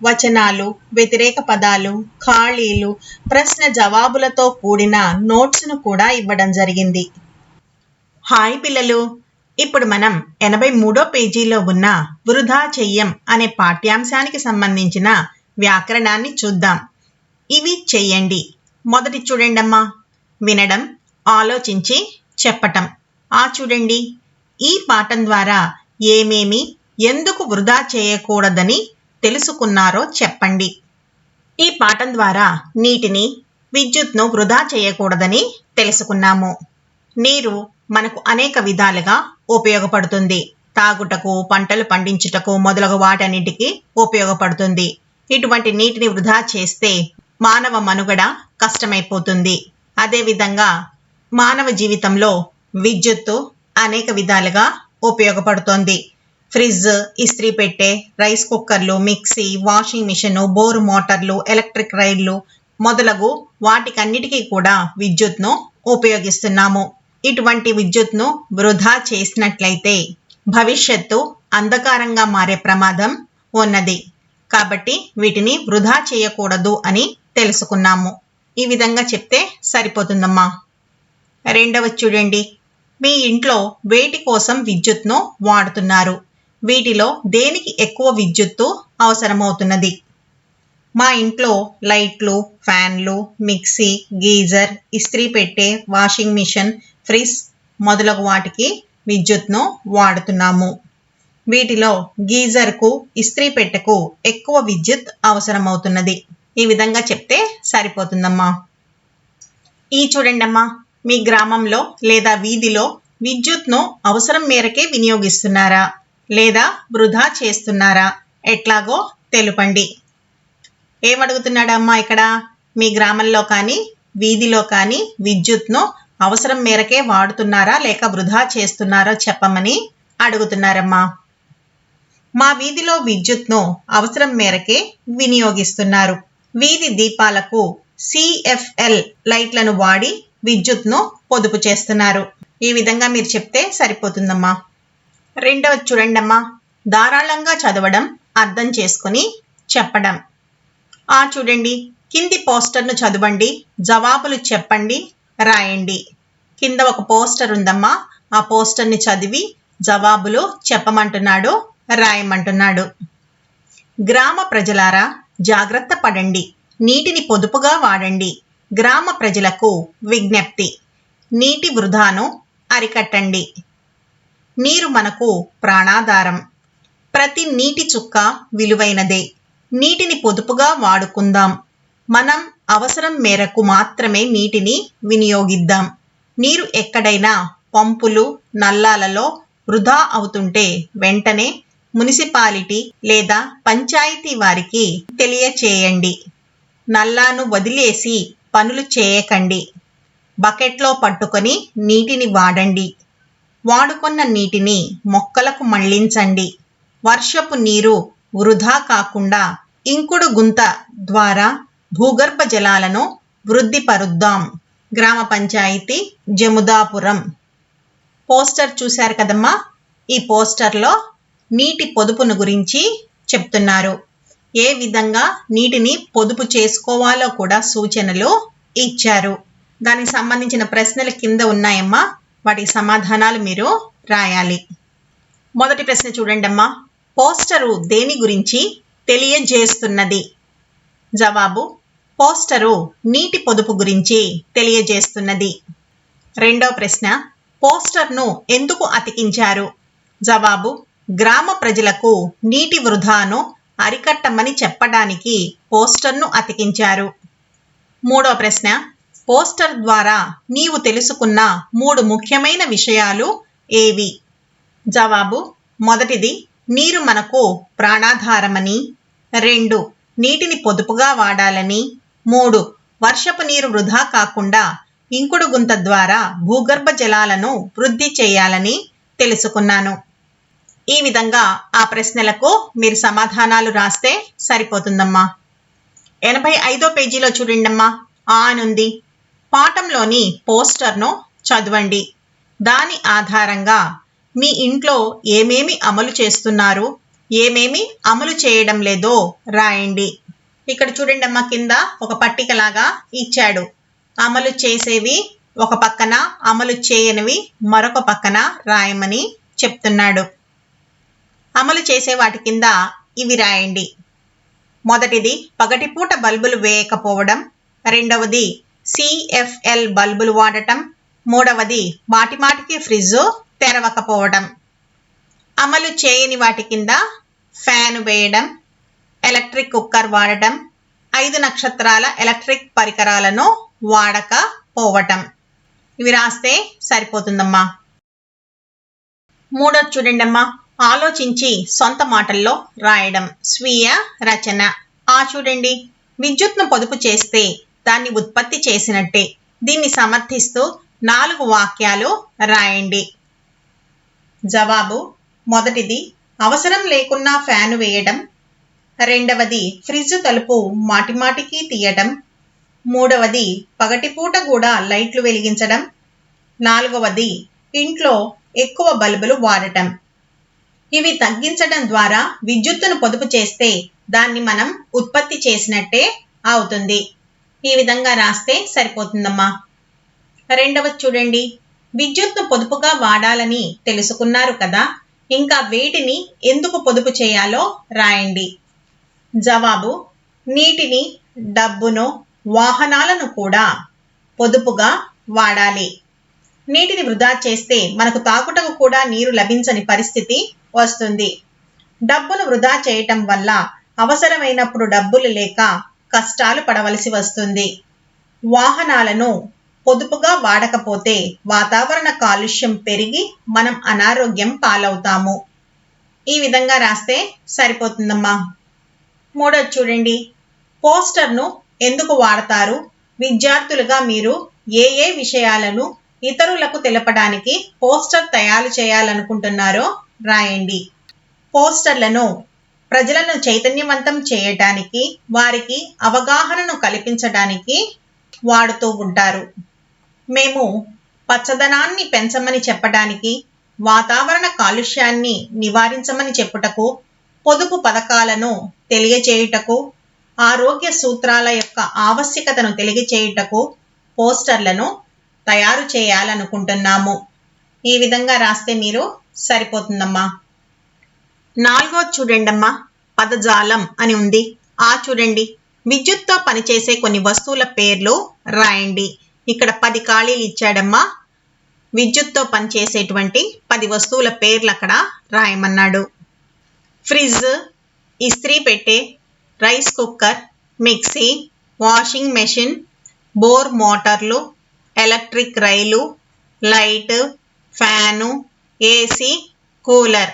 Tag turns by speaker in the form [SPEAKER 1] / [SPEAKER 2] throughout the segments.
[SPEAKER 1] వచనాలు వ్యతిరేక పదాలు ఖాళీలు ప్రశ్న జవాబులతో కూడిన నోట్స్ను కూడా ఇవ్వడం జరిగింది. హాయ్ పిల్లలు! ఇప్పుడు మనం ఎనభై మూడో పేజీలో ఉన్న వృధా చెయ్యం అనే పాఠ్యాంశానికి సంబంధించిన వ్యాకరణాన్ని చూద్దాం. ఇవి చెయ్యండి. మొదటి చూడండమ్మా. వినడం ఆలోచించి చెప్పటం. ఆ చూడండి. ఈ పాఠం ద్వారా ఏమేమి ఎందుకు వృధా చేయకూడదని తెలుసుకున్నారో చెప్పండి. ఈ పాఠం ద్వారా నీటిని విద్యుత్ను వృధా చేయకూడదని తెలుసుకున్నాము. నీరు మనకు అనేక విధాలుగా ఉపయోగపడుతుంది. తాగుటకు పంటలు పండించుటకు మొదలగు వాటన్నిటికీ ఉపయోగపడుతుంది. ఇటువంటి నీటిని వృధా చేస్తే మానవ మనుగడ కష్టమైపోతుంది. అదేవిధంగా మానవ జీవితంలో విద్యుత్తు అనేక విధాలుగా ఉపయోగపడుతోంది. ఫ్రిడ్జ్ ఇస్త్రీ పెట్టే రైస్ కుక్కర్లు మిక్సీ వాషింగ్ మిషన్ బోర్ మోటార్లు ఎలక్ట్రిక్ రైళ్ళు మొదలగు వాటికన్నిటికీ కూడా విద్యుత్ను ఉపయోగిస్తున్నాము. ఇటువంటి విద్యుత్ను వృధా చేసినట్లయితే భవిష్యత్తు అంధకారంగా మారే ప్రమాదం ఉన్నది. కాబట్టి వీటిని వృధా చేయకూడదు అని తెలుసుకున్నాము. ఈ విధంగా చెప్తే సరిపోతుందమ్మా. రెండవ చూడండి. మీ ఇంట్లో వేటి కోసం విద్యుత్ను వాడుతున్నారు. వీటిలో దేనికి ఎక్కువ విద్యుత్తు అవసరమవుతున్నది? మా ఇంట్లో లైట్లు ఫ్యాన్లు మిక్సీ గీజర్ ఇస్త్రీ పెట్టే వాషింగ్ మిషన్ ఫ్రిజ్ మొదలగు వాటికి విద్యుత్ను వాడుతున్నాము. వీటిలో గీజర్కు ఇస్త్రీ పెట్టెకు ఎక్కువ విద్యుత్ అవసరమవుతున్నది. ఈ విధంగా చెప్తే సరిపోతుందమ్మా. ఈ చూడండమ్మా మీ గ్రామంలో లేదా వీధిలో విద్యుత్ను అవసరం మేరకే వినియోగిస్తున్నారా? లేదా వృధా చేస్తున్నారా? ఎట్లాగో తెలుపండి. ఏమడుగుతున్నాడమ్మా ఇక్కడ? మీ గ్రామంలో కానీ వీధిలో కానీ విద్యుత్ను అవసరం మేరకే వాడుతున్నారా? లేక వృధా చేస్తున్నారో? చెప్పమని అడుగుతున్నారమ్మా. మా వీధిలో విద్యుత్ను అవసరం మేరకే వినియోగిస్తున్నారు. వీధి దీపాలకు సిఎఫ్ఎల్ లైట్లను వాడి విద్యుత్ను పొదుపు చేస్తున్నారు. ఈ విధంగా మీరు చెప్తే సరిపోతుందమ్మా. రెండవ చూడండమ్మా. ధారాళంగా చదవడం అర్థం చేసుకుని చెప్పడం. ఆ చూడండి కింది పోస్టర్ను చదవండి జవాబులు చెప్పండి రాయండి. కింద ఒక పోస్టర్ ఉందమ్మా. ఆ పోస్టర్ని చదివి జవాబులు చెప్పమంటున్నాడు రాయమంటున్నాడు. గ్రామ ప్రజలారా జాగ్రత్త పడండి. నీటిని పొదుపుగా వాడండి. గ్రామ ప్రజలకు విజ్ఞప్తి. నీటి వృధాను అరికట్టండి. నీరు మనకు ప్రాణాధారం. ప్రతి నీటి చుక్క విలువైనదే. నీటిని పొదుపుగా వాడుకుందాం. మనం అవసరం మేరకు మాత్రమే నీటిని వినియోగిద్దాం. నీరు ఎక్కడైనా పంపులు నల్లాలలో వృధా అవుతుంటే వెంటనే మున్సిపాలిటీ లేదా పంచాయతీ వారికి తెలియచేయండి. నల్లాను వదిలేసి పనులు చేయకండి. బకెట్లో పట్టుకొని నీటిని వాడండి. వాడుకున్న నీటిని మొక్కలకు మళ్ళించండి. వర్షపు నీరు వృధా కాకుండా ఇంకుడు గుంత ద్వారా భూగర్భ జలాలను వృద్ధిపరుద్దాం. గ్రామ పంచాయతీ జముదాపురం. పోస్టర్ చూశారు కదమ్మా? ఈ పోస్టర్లో నీటి పొదుపును గురించి చెప్తున్నారు. ఏ విధంగా నీటిని పొదుపు చేసుకోవాలో కూడా సూచనలు ఇచ్చారు. దానికి సంబంధించిన ప్రశ్నలు కింద ఉన్నాయమ్మా. వాటి సమాధానాలు మీరు రాయాలి. మొదటి ప్రశ్న చూడండమ్మా. పోస్టరు దేని గురించి తెలియజేస్తున్నది? జవాబు పోస్టరు నీటి పొదుపు గురించి తెలియజేస్తున్నది. రెండో ప్రశ్న పోస్టర్ను ఎందుకు అతికించారు? జవాబు గ్రామ ప్రజలకు నీటి వృధాను అరికట్టమని చెప్పడానికి పోస్టర్ను అతికించారు. మూడో ప్రశ్న పోస్టర్ ద్వారా నీవు తెలుసుకున్న మూడు ముఖ్యమైన విషయాలు ఏవి? జవాబు మొదటిది నీరు మనకు ప్రాణాధారమని. రెండు నీటిని పొదుపుగా వాడాలని. మూడు వర్షపు నీరు వృధా కాకుండా ఇంకుడు గుంత ద్వారా భూగర్భ జలాలను వృద్ధి చేయాలని తెలుసుకున్నాను. ఈ విధంగా ఆ ప్రశ్నలకు మీరు సమాధానాలు రాస్తే సరిపోతుందమ్మా. ఎనభై ఐదో పేజీలో చూడండమ్మా. ఆనుంది పాఠంలోని పోస్టర్ను చదవండి. దాని ఆధారంగా మీ ఇంట్లో ఏమేమి అమలు చేస్తున్నారు ఏమేమి అమలు చేయడం లేదో రాయండి. ఇక్కడ చూడండి అమ్మ కింద ఒక పట్టికలాగా ఇచ్చాడు. అమలు చేసేవి ఒక పక్కన అమలు చేయనివి మరొక పక్కన రాయమని చెప్తున్నాడు. అమలు చేసే వాటి కింద ఇవి రాయండి. మొదటిది పగటిపూట బల్బులు వేయకపోవడం. రెండవది సిఎఫ్ఎల్ బల్బులు వాడటం. మూడవది మాటిమాటికి ఫ్రిడ్జు తెరవకపోవడం. అమలు చేయని వాటి కింద ఫ్యాన్ వేయడం. ఎలక్ట్రిక్ కుక్కర్ వాడటం. ఐదు నక్షత్రాల ఎలక్ట్రిక్ పరికరాలను వాడకపోవటం. ఇవి రాస్తే సరిపోతుందమ్మా. మూడోది చూడండమ్మా. ఆలోచించి సొంత మాటల్లో రాయడం. స్వీయ రచన. ఆ చూడండి. విద్యుత్ను పొదుపు చేస్తే దాన్ని ఉత్పత్తి చేసినట్టే. దీన్ని సమర్థిస్తూ నాలుగు వాక్యాలు రాయండి. జవాబు మొదటిది అవసరం లేకున్నా ఫ్యాను వేయడం. రెండవది ఫ్రిడ్జ్ తలుపు మాటిమాటికి తీయడం. మూడవది పగటిపూట కూడా లైట్లు వెలిగించడం. నాలుగవది ఇంట్లో ఎక్కువ బల్బులు వాడటం. ఇవి తగ్గించడం ద్వారా విద్యుత్తును పొదుపు చేస్తే దాన్ని మనం ఉత్పత్తి చేసినట్టే అవుతుంది. ఈ విధంగా రాస్తే సరిపోతుందమ్మా. రెండవది చూడండి. విద్యుత్ను పొదుపుగా వాడాలని తెలుసుకున్నారు కదా. ఇంకా వేటిని ఎందుకు పొదుపు చేయాలో రాయండి. జవాబు నీటిని డబ్బును వాహనాలను కూడా పొదుపుగా వాడాలి. నీటిని వృధా చేస్తే మనకు తాకుటకు కూడా నీరు లభించని పరిస్థితి వస్తుంది. డబ్బును వృధా చేయటం వల్ల అవసరమైనప్పుడు డబ్బులు లేక కష్టాలు పడవలసి వస్తుంది. వాహనాలను పొదుపుగా వాడకపోతే వాతావరణ కాలుష్యం పెరిగి మనం అనారోగ్యం పాలవుతాము. ఈ విధంగా రాస్తే సరిపోతుందమ్మా. మూడోది చూడండి. పోస్టర్ను ఎందుకు వాడతారు? విద్యార్థులుగా మీరు ఏ ఏ విషయాలను ఇతరులకు తెలపడానికి పోస్టర్ తయారు చేయాలనుకుంటున్నారో రాయండి. పోస్టర్లను ప్రజలను చైతన్యవంతం చేయటానికి వారికి అవగాహనను కల్పించడానికి వాడుతూ ఉంటారు. మేము పచ్చదనాన్ని పెంచమని చెప్పడానికి వాతావరణ కాలుష్యాన్ని నివారించమని చెప్పుటకు పొదుపు పథకాలను తెలియచేయుటకు ఆరోగ్య సూత్రాల యొక్క ఆవశ్యకతను తెలియచేయుటకు పోస్టర్లను తయారు చేయాలనుకుంటున్నాము. ఈ విధంగా రాస్తే మీరు సరిపోతుందమ్మా. నాలుగో చూడండమ్మా పదజాలం అని ఉంది. ఆ చూడండి విద్యుత్తో పనిచేసే కొన్ని వస్తువుల పేర్లు రాయండి. ఇక్కడ పది ఖాళీలు ఇచ్చాడమ్మా. విద్యుత్తో పనిచేసేటువంటి పది వస్తువుల పేర్లు అక్కడ రాయమన్నాడు. ఫ్రిడ్జ్ ఇస్త్రీ పెట్టే rice cooker mixie washing machine bore మోటార్లు electric rail light fan AC cooler.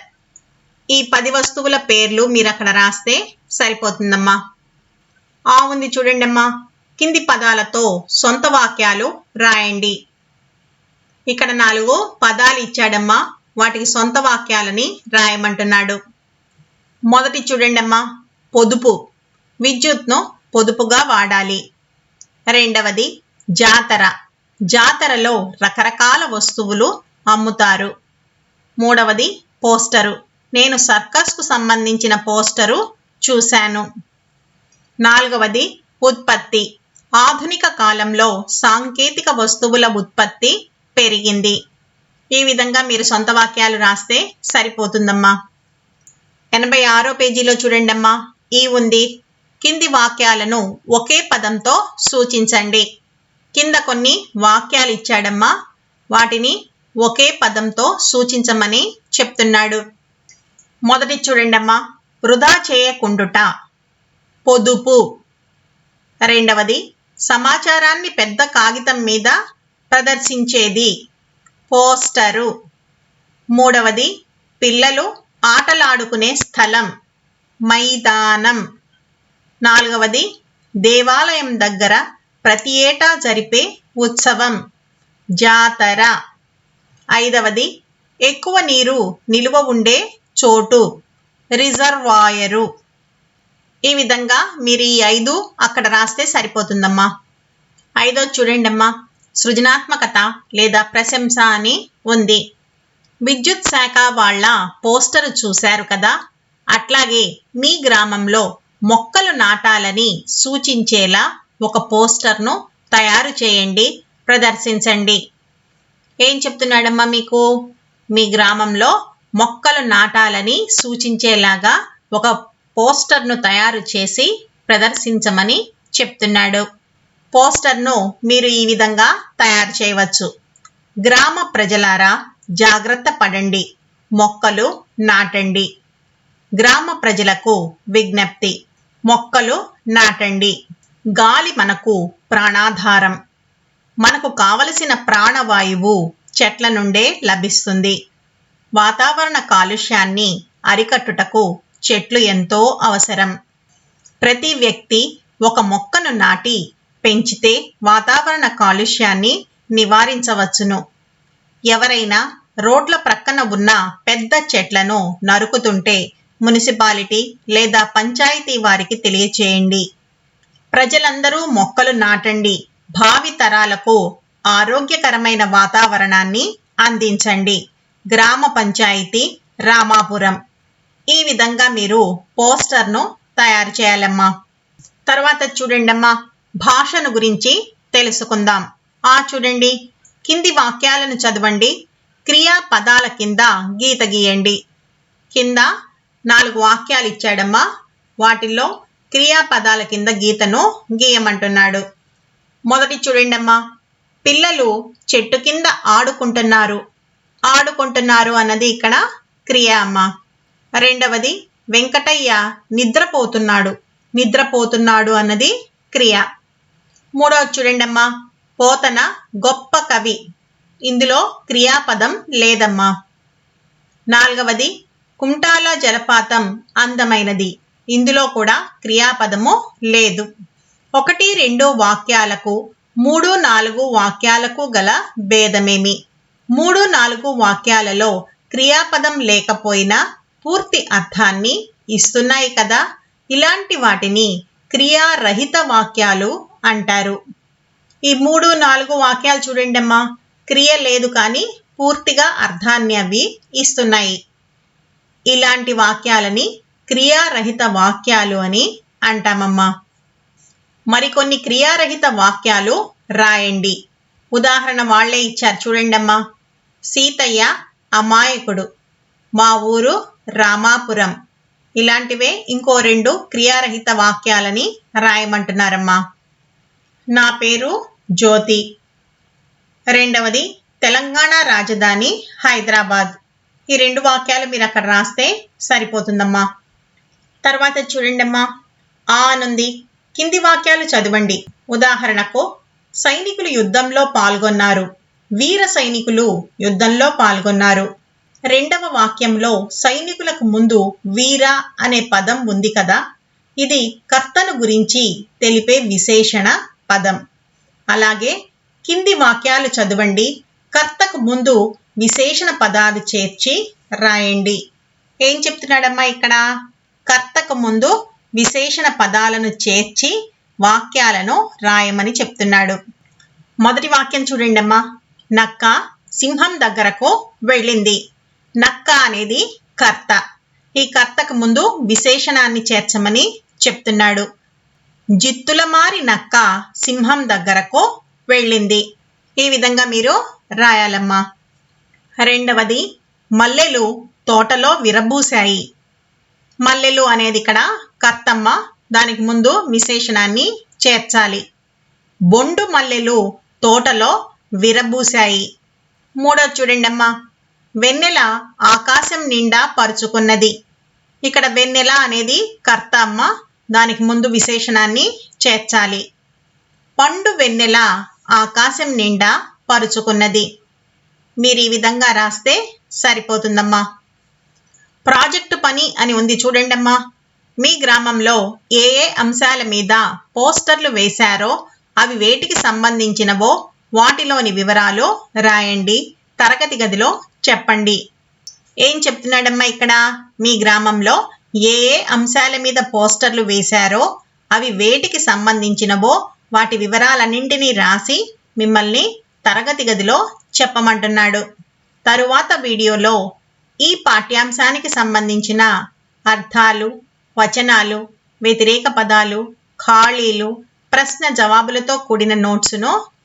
[SPEAKER 1] ఈ పది వస్తువుల పేర్లు మీరు అక్కడ రాస్తే సరిపోతుందమ్మా. ఆ ఉంది చూడండి అమ్మా కింది పదాలతో సొంత వాక్యాలు రాయండి. ఇక్కడ నాలుగు పదాలు ఇచ్చాడమ్మా. వాటికి సొంత వాక్యాలని రాయమంటున్నాడు. మొదటి చూడండి అమ్మా పొదుపు. విద్యుత్ను పొదుపుగా వాడాలి. రెండవది జాతర. జాతరలో రకరకాల వస్తువులు అమ్ముతారు. మూడవది పోస్టరు. నేను సర్కస్కు సంబంధించిన పోస్టరు చూశాను. నాలుగవది ఉత్పత్తి. ఆధునిక కాలంలో సాంకేతిక వస్తువుల ఉత్పత్తి పెరిగింది. ఈ విధంగా మీరు సొంత వాక్యాలు రాస్తే సరిపోతుందమ్మా. ఎనభై ఆరో పేజీలో చూడండమ్మా. ఈ ఉంది. కింది వాక్యాలను ఒకే పదంతో సూచించండి. కింద కొన్ని వాక్యాలు ఇచ్చాడమ్మా. వాటిని ఒకే పదంతో సూచించమని చెప్తున్నాడు. మొదటి చూడండమ్మా. వృధా చేయకుండుట. పొదుపు. రెండవది సమాచారాన్ని పెద్ద కాగితం మీద ప్రదర్శించేది. పోస్టరు. మూడవది పిల్లలు ఆటలాడుకునే స్థలం. మైదానం. నాలుగవది దేవాలయం దగ్గర ప్రతి ఏటా జరిపే ఉత్సవం. జాతర. ఐదవది ఎక్కువ నీరు నిలువ ఉండే చోటు. రిజర్వాయరు. ఈ విధంగా మీరు ఈ ఐదు అక్కడ రాస్తే సరిపోతుందమ్మా. ఐదో చూడండి అమ్మా సృజనాత్మకత లేదా ప్రశంస అని ఉంది. విద్యుత్ శాఖ వాళ్ళ పోస్టర్ చూశారు కదా? అట్లాగే మీ గ్రామంలో మొక్కలు నాటాలని సూచించేలా ఒక పోస్టర్ను తయారు చేయండి ప్రదర్శించండి. ఏం చెప్తున్నాడమ్మా మీకు? మీ గ్రామంలో మొక్కలు నాటాలని సూచించేలాగా ఒక పోస్టర్ను తయారు చేసి ప్రదర్శించమని చెప్తున్నాడు. పోస్టర్ను మీరు ఈ విధంగా తయారు చేయవచ్చు. గ్రామ ప్రజలారా జాగ్రత్త పడండి. మొక్కలు నాటండి. గ్రామ ప్రజలకు విజ్ఞప్తి. మొక్కలు నాటండి. గాలి మనకు ప్రాణాధారం. మనకు కావలసిన ప్రాణవాయువు చెట్ల నుండే లభిస్తుంది. వాతావరణ కాలుష్యాన్ని అరికట్టుటకు చెట్లు ఎంతో అవసరం. ప్రతి వ్యక్తి ఒక మొక్కను నాటి పెంచితే వాతావరణ కాలుష్యాన్ని నివారించవచ్చును. ఎవరైనా రోడ్ల ప్రక్కన ఉన్న పెద్ద చెట్లను నరుకుతుంటే మున్సిపాలిటీ లేదా పంచాయతీ వారికి తెలియచేయండి. ప్రజలందరూ మొక్కలు నాటండి. భావి తరాలకు ఆరోగ్యకరమైన వాతావరణాన్ని అందించండి. గ్రామ పంచాయతీ రామాపురం. ఈ విధంగా మీరు పోస్టర్ను తయారు చేయాలమ్మా. తర్వాత చూడండమ్మా భాషను గురించి తెలుసుకుందాం. ఆ చూడండి కింది వాక్యాలను చదవండి. క్రియా పదాల కింద గీత గీయండి. కింద నాలుగు వాక్యాలు ఇచ్చాడమ్మా. వాటిల్లో క్రియాపదాల కింద గీతను గీయమంటున్నాడు. మొదటి చూడండమ్మా పిల్లలు చెట్టు కింద ఆడుకుంటున్నారు. ఆడుకుంటున్నారు అన్నది ఇక్కడ క్రియ అమ్మ. రెండవది వెంకటయ్య నిద్రపోతున్నాడు. నిద్రపోతున్నాడు అన్నది క్రియ. మూడవది చూడండమ్మా పోతన గొప్ప కవి. ఇందులో క్రియాపదం లేదమ్మా. నాలుగవది కుంటాల జలపాతం అందమైనది. ఇందులో కూడా క్రియాపదము లేదు. ఒకటి రెండు వాక్యాలకు మూడు నాలుగు వాక్యాలకు గల భేదమేమి? మూడు నాలుగు వాక్యాలలో క్రియాపదం లేకపోయినా పూర్తి అర్థాన్ని ఇస్తున్నాయి కదా. ఇలాంటి వాటిని క్రియారహిత వాక్యాలు అంటారు. ఈ మూడు నాలుగు వాక్యాలు చూడండి అమ్మా. క్రియ లేదు కానీ పూర్తిగా అర్థాన్ని అవి ఇస్తున్నాయి. ఇలాంటి వాక్యాలని క్రియారహిత వాక్యాలు అని అంటామమ్మా. మరికొన్ని క్రియారహిత వాక్యాలు రాయండి. ఉదాహరణ వాళ్ళే ఇచ్చారు చూడండమ్మా సీతయ్య అమాయకుడు. మా ఊరు రామాపురం. ఇలాంటివే ఇంకో రెండు క్రియారహిత వాక్యాలని రాయమంటున్నారమ్మా. నా పేరు జ్యోతి. రెండవది తెలంగాణ రాజధాని హైదరాబాద్. ఈ రెండు వాక్యాలు మీరు అక్కడ రాస్తే సరిపోతుందమ్మా. తర్వాత చూడండమ్మా. ఆ అనుంది కింది వాక్యాలు చదవండి. ఉదాహరణకు సైనికులు యుద్ధంలో పాల్గొన్నారు. వీర సైనికులు యుద్ధంలో పాల్గొన్నారు. రెండవ వాక్యంలో సైనికులకు ముందు వీర అనే పదం ఉంది కదా? ఇది కర్తను గురించి తెలిపే విశేషణ పదం. అలాగే కింది వాక్యాలు చదవండి. కర్తకు ముందు విశేషణ పదాలు చేర్చి రాయండి. ఏం చెప్తున్నాడమ్మా ఇక్కడ? కర్తకు ముందు విశేషణ పదాలను చేర్చి వాక్యాలను రాయమని చెప్తున్నాడు. మొదటి వాక్యం చూడండి అమ్మా నక్క సింహం దగ్గరకు వెళ్ళింది. నక్క అనేది కర్త. ఈ కర్తకు ముందు విశేషణాన్ని చేర్చమని చెప్తున్నాడు. జిత్తుల మారి నక్క సింహం దగ్గరకు వెళ్ళింది. ఈ విధంగా మీరు రాయాలమ్మా. రెండవది మల్లెలు తోటలో విరబూశాయి. మల్లెలు అనేది ఇక్కడ కర్తమ్మ దానికి ముందు విశేషణాన్ని చేర్చాలి. బొండు మల్లెలు తోటలో విరబూశాయి. మూడో చూడండమ్మా వెన్నెల ఆకాశం నిండా పరుచుకున్నది. ఇక్కడ వెన్నెల అనేది కర్త అమ్మ దానికి ముందు విశేషణాన్ని చేర్చాలి. పండు వెన్నెల ఆకాశం నిండా పరుచుకున్నది. మీరు ఈ విధంగా రాస్తే సరిపోతుందమ్మా. ప్రాజెక్టు పని అని ఉంది చూడండమ్మా. మీ గ్రామంలో ఏ ఏ అంశాల మీద పోస్టర్లు వేశారో అవి వేటికి సంబంధించినవో వాటిలోని వివరాలు రాయండి తరగతి గదిలో చెప్పండి. ఏం చెప్తున్నాడమ్మా ఇక్కడ? మీ గ్రామంలో ఏ ఏ అంశాల మీద పోస్టర్లు వేశారో అవి వేటికి సంబంధించినవో వాటి వివరాలన్నింటినీ రాసి మిమ్మల్ని తరగతి గదిలో చెప్పమంటున్నాడు. తరువాత వీడియోలో ఈ పాఠ్యాంశానికి సంబంధించిన అర్థాలు వచనాలు వ్యతిరేక పదాలు ఖాళీలు ప్రశ్న జవాబులతో కూడిన నోట్స్ను